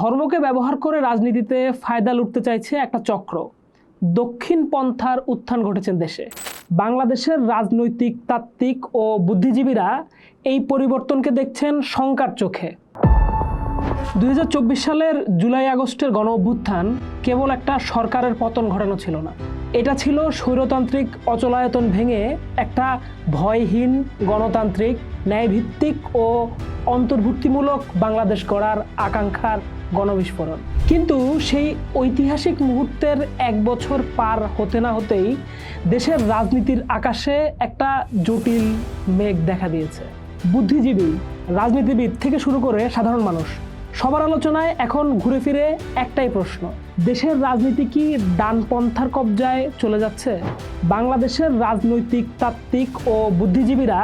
ধর্মকে ব্যবহার করে রাজনীতিতে ফায়দা লুটতে চাইছে একটা চক্র। দক্ষিণ পন্থার উত্থান ঘটেছে দেশে। বাংলাদেশের রাজনৈতিক, তাত্ত্বিক ও বুদ্ধিজীবীরা এই পরিবর্তনকে দেখছেন শঙ্কার চোখে। দু হাজার চব্বিশ সালের জুলাই আগস্টের গণ অভ্যুত্থান কেবল একটা সরকারের পতন ঘটানো ছিল না। এটা ছিল স্বৈরতান্ত্রিক অচলায়তন ভেঙে একটা ভয়হীন গণতান্ত্রিক, ন্যায়ভিত্তিক ও অন্তর্ভুক্তিমূলক বাংলাদেশ গড়ার আকাঙ্ক্ষার গণবিস্ফোরণ। কিন্তু সেই ঐতিহাসিক মুহূর্তের এক বছর পার হতে না হতেই দেশের রাজনীতির আকাশে একটা জটিল মেঘ দেখা দিয়েছে। বুদ্ধিজীবী, রাজনীতিবিদ থেকে শুরু করে সাধারণ মানুষ, সবার আলোচনায় এখন ঘুরে ফিরে একটাই প্রশ্ন, দেশের রাজনীতি কি ডানপন্থার কবজায় চলে যাচ্ছে? বাংলাদেশের রাজনৈতিক, তাত্ত্বিক ও বুদ্ধিজীবীরা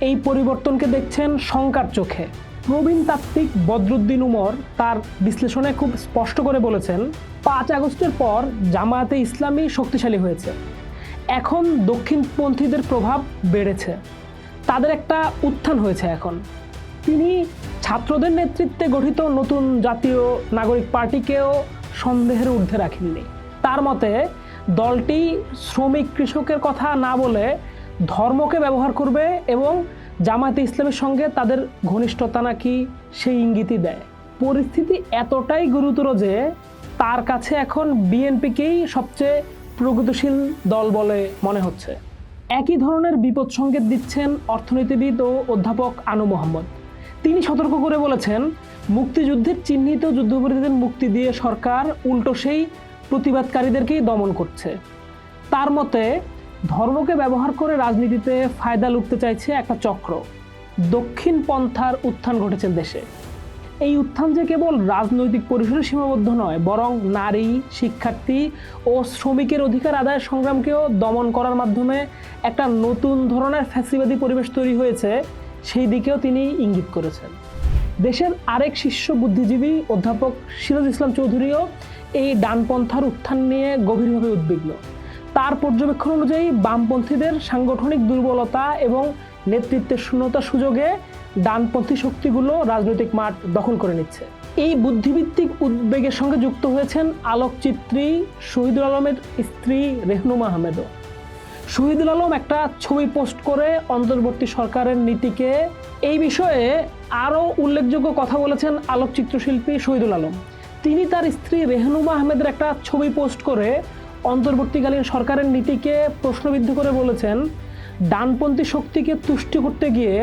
এই পরিবর্তনকে দেখছেন শঙ্কার চোখে। প্রবীণ তাত্ত্বিক বদরুদ্দিন উমর তার বিশ্লেষণে খুব স্পষ্ট করে বলেছেন, পাঁচ আগস্টের পর জামায়াতে ইসলামী শক্তিশালী হয়েছে। এখন দক্ষিণপন্থীদের প্রভাব বেড়েছে। তাদের একটা উত্থান হয়েছে এখন। তিনি ছাত্রদের নেতৃত্বে গঠিত নতুন জাতীয় নাগরিক পার্টিকেও সন্দেহের ঊর্ধ্বে রাখেননি। তার মতে, দলটি শ্রমিক কৃষকের কথা না বলে ধর্মকে ব্যবহার করবে এবং জামায়াতে ইসলামের সঙ্গে তাদের ঘনিষ্ঠতা নাকি সেই ইঙ্গিতই দেয়। পরিস্থিতি এতটাই গুরুতর যে তার কাছে এখন বিএনপিকেই সবচেয়ে প্রগতিশীল দল বলে মনে হচ্ছে। একই ধরনের বিপদ সংকেত দিচ্ছেন অর্থনীতিবিদ ও অধ্যাপক আনু মোহাম্মদ। তিনি সতর্ক করে বলেছেন মুক্তিযুদ্ধের চিহ্নিত যুদ্ধপরাধীদের মুক্তি দিয়ে সরকার উল্টো সেই প্রতিবাদকারীদেরকেই দমন করছে। তার মতে ধর্মকে ব্যবহার করে রাজনীতিতে ফায়দা লুটতে চাইছে একটা চক্র। দক্ষিণ পন্থার উত্থান ঘটেছে দেশে। এই উত্থান যে কেবল রাজনৈতিক পরিসরে সীমাবদ্ধ নয়, বরং নারী, শিক্ষার্থী ও শ্রমিকের অধিকার আদায়ের সংগ্রামকেও দমন করার মাধ্যমে একটা নতুন ধরনের ফ্যাসিবাদী পরিবেশ তৈরি হয়েছে, সেই দিকেও তিনি ইঙ্গিত করেছেন। দেশের আরেক শীর্ষ বুদ্ধিজীবী অধ্যাপক সিরাজ ইসলাম চৌধুরীও এই ডানপন্থার উত্থান নিয়ে গভীরভাবে উদ্বিগ্ন। তার পর্যবেক্ষণ অনুযায়ী বামপন্থীদের সাংগঠনিক দুর্বলতা এবং নেতৃত্বের শূন্যতা সুযোগে ডানপন্থী শক্তিগুলো রাজনৈতিক মাঠ দখল করে নিচ্ছে। এই বুদ্ধিভিত্তিক উদ্বেগের সঙ্গে যুক্ত হয়েছেন আলোকচিত্রী শহীদুল আলমের স্ত্রী রেহনুমা আহমেদও। শহীদুল আলম একটা ছবি পোস্ট করে অন্তর্বর্তী সরকারের নীতিকে এই বিষয়ে আরও উল্লেখযোগ্য কথা বলেছেন আলোকচিত্র শিল্পী শহীদুল আলম। তিনি তার স্ত্রী রেহনুমা আহমেদের একটা ছবি পোস্ট করে অন্তর্বর্তীকালীন সরকারের নীতিকে প্রশ্নবিদ্ধ করে বলেছেন, ডানপন্থী শক্তিকে তুষ্টি করতে গিয়ে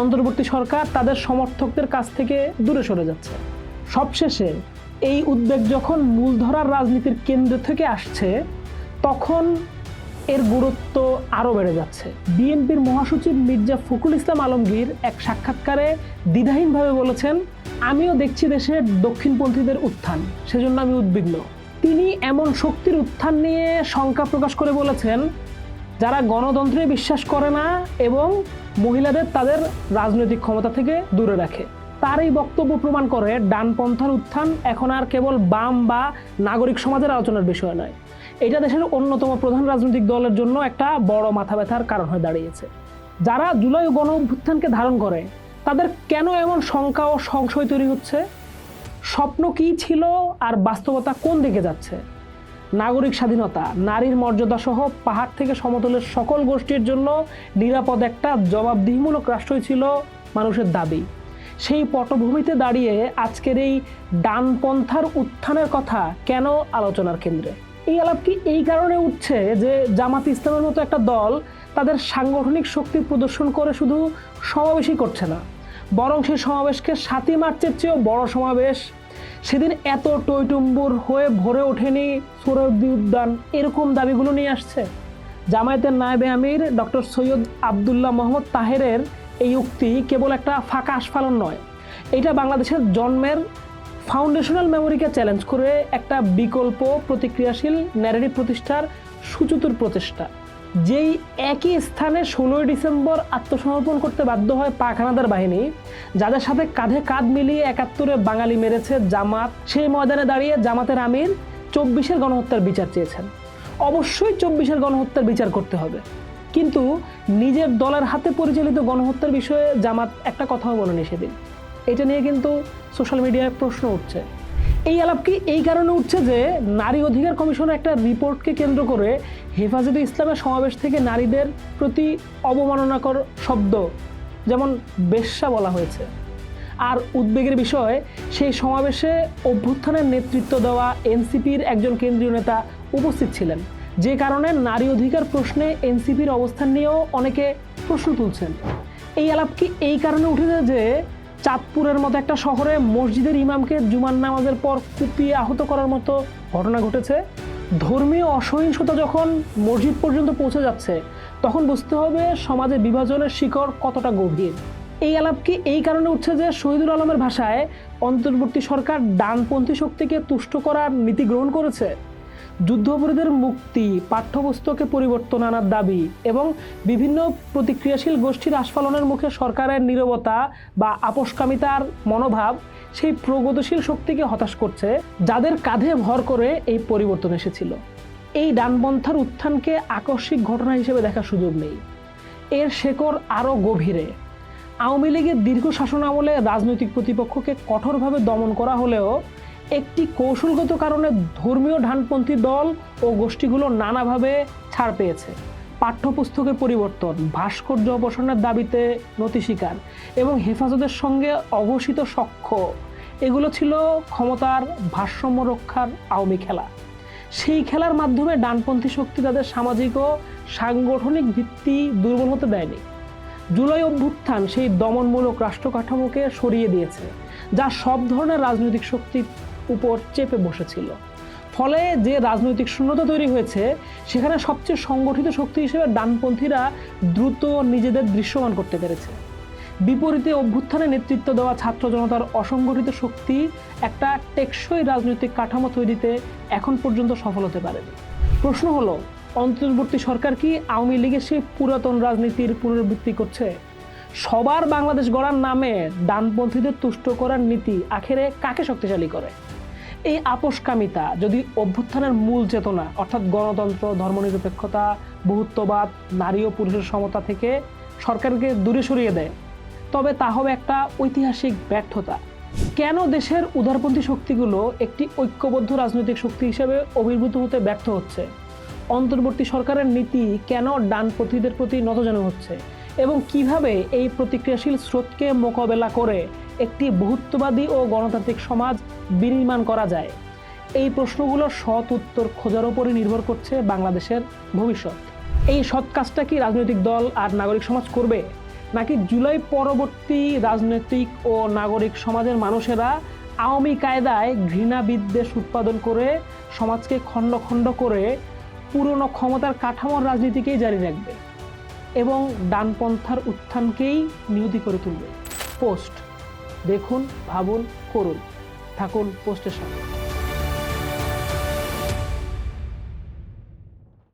অন্তর্বর্তী সরকার তাদের সমর্থকদের কাছ থেকে দূরে সরে যাচ্ছে। সবশেষে এই উদ্বেগ যখন মূলধরার রাজনীতির কেন্দ্র থেকে আসছে, তখন এর গুরুত্ব আরও বেড়ে যাচ্ছে। বিএনপির মহাসচিব মির্জা ফখরুল ইসলাম আলমগীর এক সাক্ষাৎকারে দ্বিধাহীনভাবে বলেছেন, আমিও দেখছি দেশের দক্ষিণপন্থীদের উত্থান, সেজন্য আমি উদ্বিগ্ন। তিনি এমন শক্তির উত্থান নিয়ে শঙ্কা প্রকাশ করে বলেছেন, যারা গণতন্ত্রে বিশ্বাস করে না এবং মহিলাদের তাদের রাজনৈতিক ক্ষমতা থেকে দূরে রাখে। তার এই বক্তব্য প্রমাণ করে ডানপন্থার উত্থান এখন আর কেবল বাম বা নাগরিক সমাজের আলোচনার বিষয় নয়। এটা দেশের অন্যতম প্রধান রাজনৈতিক দলের জন্য একটা বড় মাথা ব্যথার কারণ হয়ে দাঁড়িয়েছে। যারা জুলাই গণ অভ্যুত্থানকে ধারণ করে, তাদের কেন এমন শঙ্কা ও সংশয় তৈরি হচ্ছে? স্বপ্ন কী ছিল আর বাস্তবতা কোন দিকে যাচ্ছে? নাগরিক স্বাধীনতা, নারীর মর্যাদা সহ পাহাড় থেকে সমতলের সকল গোষ্ঠীর জন্য নিরাপদ একটা জবাবদিহিমূলক রাষ্ট্রই ছিল মানুষের দাবি। সেই পটভূমিতে দাঁড়িয়ে আজকের এই ডানপন্থার উত্থানের কথা কেন আলোচনার কেন্দ্রে? এই আলাপ কি এই কারণে উঠছে যে জামাত ইসলামের মতো একটা দল তাদের সাংগঠনিক শক্তি প্রদর্শন করে শুধু সমাবেশই করছে না? বরং সেই সমাবেশকে সাতই মার্চের চেয়েও বড় সমাবেশ। সেদিন এত টইটুম্বুর হয়ে ভরে ওঠেনি সোহরাউদ্দি উদ্যান এরকম দাবিগুলো নিয়ে আসছে। জামায়াতের নায়েবে আমির ডক্টর সৈয়দ আবদুল্লাহ মোহাম্মদ তাহেরের এই উক্তি কেবল একটা ফাঁকা আস্ফালন নয়। এটা বাংলাদেশের জন্মের ফাউন্ডেশনাল মেমোরিকে চ্যালেঞ্জ করে একটা বিকল্প প্রতিক্রিয়াশীল ন্যারেটিভ প্রতিষ্ঠার সুচতুর প্রচেষ্টা। যেই একই স্থানে ষোলোই ডিসেম্বর আত্মসমর্পণ করতে বাধ্য হয় পাক হানাদার বাহিনী, যাদের সাথে কাঁধে কাঁধ মিলিয়ে একাত্তরে বাঙালি মেরেছে জামাত, সেই ময়দানে দাঁড়িয়ে জামাতের আমির চব্বিশের গণহত্যার বিচার চেয়েছেন। অবশ্যই চব্বিশের গণহত্যার বিচার করতে হবে। কিন্তু নিজের দলের হাতে পরিচালিত গণহত্যার বিষয়ে জামাত একটা কথাও বলেনি সেদিন। এটা নিয়ে কিন্তু সোশ্যাল মিডিয়ায় প্রশ্ন উঠছে। এই আলাপ কি? এই কারণে উঠছে যে নারী অধিকার কমিশনের একটা রিপোর্টকে কেন্দ্র করে হেফাজতে ইসলামের সমাবেশ থেকে নারীদের প্রতি অবমাননাকর শব্দ, যেমন বেশ্যা বলা হয়েছে। আর উদ্বেগের বিষয়, সেই সমাবেশে অভ্যুত্থানের নেতৃত্ব দেওয়া এনসিপির একজন কেন্দ্রীয় নেতা উপস্থিত ছিলেন। যে কারণে নারী অধিকার প্রশ্নে এনসিপির অবস্থান নিয়েও অনেকে প্রশ্ন তুলছেন। এই আলাপ কি এই কারণে উঠেছে যে চাঁদপুরের মতো একটা শহরে মসজিদের ইমামকে জুমার নামাজের পর কুপিয়ে আহত করার মতো ঘটনা ঘটেছে। ধর্মীয় অসহিংসতা যখন মসজিদ পর্যন্ত পৌঁছে যাচ্ছে, তখন বুঝতে হবে সমাজে বিভাজনের শিকড় কতটা গভীর। এই আলাপ কি এই কারণে উঠছে যে শহীদুল আলমের ভাষায় অন্তর্বর্তী সরকার ডানপন্থী শক্তিকে তুষ্ট করার নীতি গ্রহণ করেছে? যুদ্ধাপরাধীদের মুক্তি, পাঠ্যপুস্তকে পরিবর্তন আনার দাবি এবং বিভিন্ন প্রতিক্রিয়াশীল গোষ্ঠীর আস্ফালনের মুখে সরকারের নীরবতা বা আপোষকামিতার মনোভাব সেই প্রগতিশীল শক্তিকে হতাশ করছে, যাদের কাঁধে ভর করে এই পরিবর্তন এসেছিল। এই ডানপন্থার উত্থানকে আকস্মিক ঘটনা হিসেবে দেখার সুযোগ নেই। এর শেকড় আরও গভীরে। আওয়ামী লীগের দীর্ঘ শাসন আমলে রাজনৈতিক প্রতিপক্ষকে কঠোরভাবে দমন করা হলেও একটি কৌশলগত কারণে ধর্মীয় ডানপন্থী দল ও গোষ্ঠীগুলো নানাভাবে ছাড় পেয়েছে। পাঠ্যপুস্তকে পরিবর্তন, ভাস্কর্য অপসারণের দাবিতে নথি স্বীকার এবং হেফাজতের সঙ্গে অঘোষিত সখ্য, এগুলো ছিল ক্ষমতার ভারসাম্য রক্ষার আওয়ামী খেলা। সেই খেলার মাধ্যমে ডানপন্থী শক্তি তাদের সামাজিক ও সাংগঠনিক ভিত্তি দুর্বল হতে দেয়নি। জুলাই অভ্যুত্থান সেই দমনমূলক রাষ্ট্র কাঠামোকে সরিয়ে দিয়েছে, যা সব ধরনের রাজনৈতিক শক্তির উপর চেপে বসেছিল। ফলে যে রাজনৈতিক শূন্যতা তৈরি হয়েছে, সেখানে সবচেয়ে সংগঠিত শক্তি হিসেবে ডানপন্থীরা দ্রুত নিজেদের দৃশ্যমান করতে পেরেছে। বিপরীতে অভ্যুত্থানে নেতৃত্ব দেওয়া ছাত্র জনতার অসংগঠিত শক্তি একটা টেকসই রাজনৈতিক কাঠামো তৈরিতে এখন পর্যন্ত সফল হতে পারেনি। প্রশ্ন হলো, অন্তর্বর্তী সরকার কি আওয়ামী লীগের সেই পুরাতন রাজনীতির পুনরাবৃত্তি করছে? সবার বাংলাদেশ গড়ার নামে ডানপন্থীদের তুষ্ট করার নীতি আখেরে কাকে শক্তিশালী করে? এই আপোষকামিতা, যদি অভ্যুত্থানের মূল চেতনা, অর্থাৎ গণতন্ত্র, ধর্মনিরপেক্ষতা, বহুত্ববাদ, নারী ও পুরুষের সমতা থেকে সরকারকে দূরে সরিয়ে দেয়, তবে তা হবে একটা ঐতিহাসিক ব্যর্থতা। কেন দেশের উদারপন্থী শক্তিগুলো একটি ঐক্যবদ্ধ রাজনৈতিক শক্তি হিসেবে আবির্ভূত হতে ব্যর্থ হচ্ছে? অন্তর্বর্তী সরকারের নীতি কেন ডানপন্থীদের প্রতি নতজানু হচ্ছে? এবং কীভাবে এই প্রতিক্রিয়াশীল স্রোতকে মোকাবেলা করে একটি বহুত্ববাদী ও গণতান্ত্রিক সমাজ বিনির্মাণ করা যায়। এই প্রশ্নগুলোর সৎ উত্তর খোঁজার উপরই নির্ভর করছে বাংলাদেশের ভবিষ্যৎ। এই সৎ কাজটা কি রাজনৈতিক দল আর নাগরিক সমাজ করবে? নাকি জুলাই পরবর্তী রাজনৈতিক ও নাগরিক সমাজের মানুষেরা আওয়ামী কায়দায় ঘৃণা বিদ্বেষ উৎপাদন করে, সমাজকে খণ্ড খণ্ড করে পুরনো ক্ষমতার কাঠামোর রাজনীতিকেই জারি রাখবে এবং ডানপন্থার উত্থানকেই নিয়তি করে তুলবে। পোস্ট দেখুন ভাবুন করুন। থাকুন পোস্টের সাথে